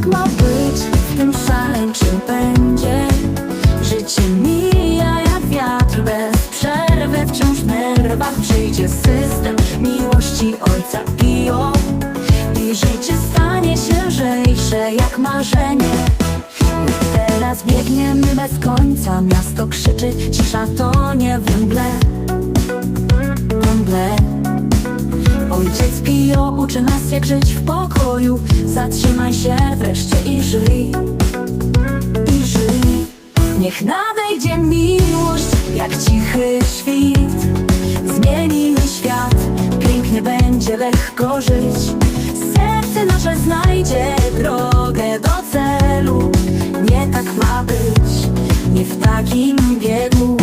jak ma być w tym szaleńczym będzie? Życie mija jak wiatr bez przerwy Wciąż w nerwach przyjdzie system miłości ojca Pio I życie stanie się lżejsze jak marzenie. Teraz biegniemy bez końca Miasto krzyczy, cisza to nie w mgle, w mgle uczy nas jak żyć w pokoju. Zatrzymaj się wreszcie i żyj. I żyj. Niech nadejdzie miłość jak cichy świt. Zmienimy świat, pięknie będzie lekko żyć. Serce nasze znajdzie drogę do celu. Nie tak ma być, nie w takim biegu.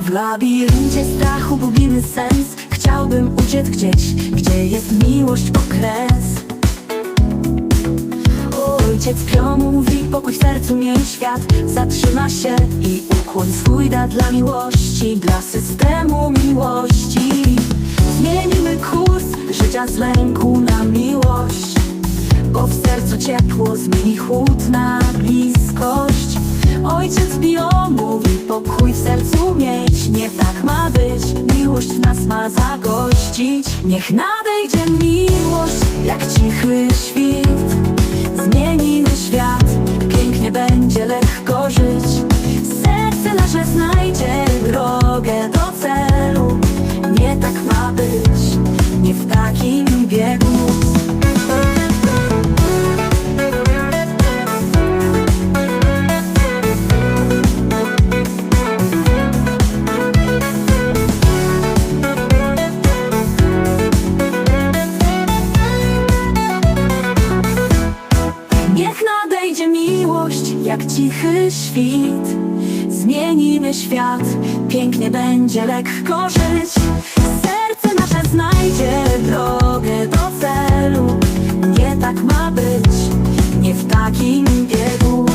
W labiryncie strachu gubimy sens Chciałbym uciec gdzieś, gdzie jest miłość okres. Ojciec Pio mówi, pokój w sercu miej świat. Zatrzyma się i ukłon swój da dla miłości Dla systemu miłości. Zmienimy kurs życia z lęku na miłość Bo w sercu ciepło zmieni chłód na bliskość. Ojciec Bio mówi, pokój w sercu mieć Nie tak ma być, ma zagościć. Niech nadejdzie miłość jak cichy świt cichy świt. Zmienimy świat, pięknie będzie lekko żyć. Serce nasze znajdzie drogę do celu. Nie tak ma być, nie w takim biegu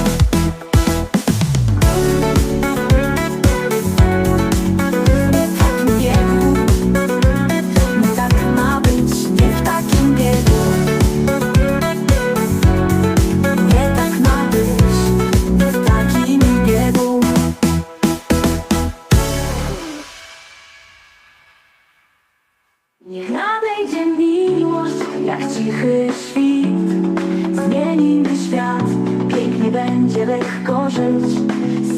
jak cichy świt. Zmienimy świat, pięknie będzie lekko żyć.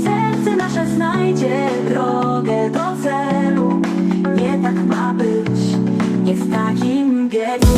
Serce nasze znajdzie drogę do celu. Nie tak ma być, nie w takim biegu.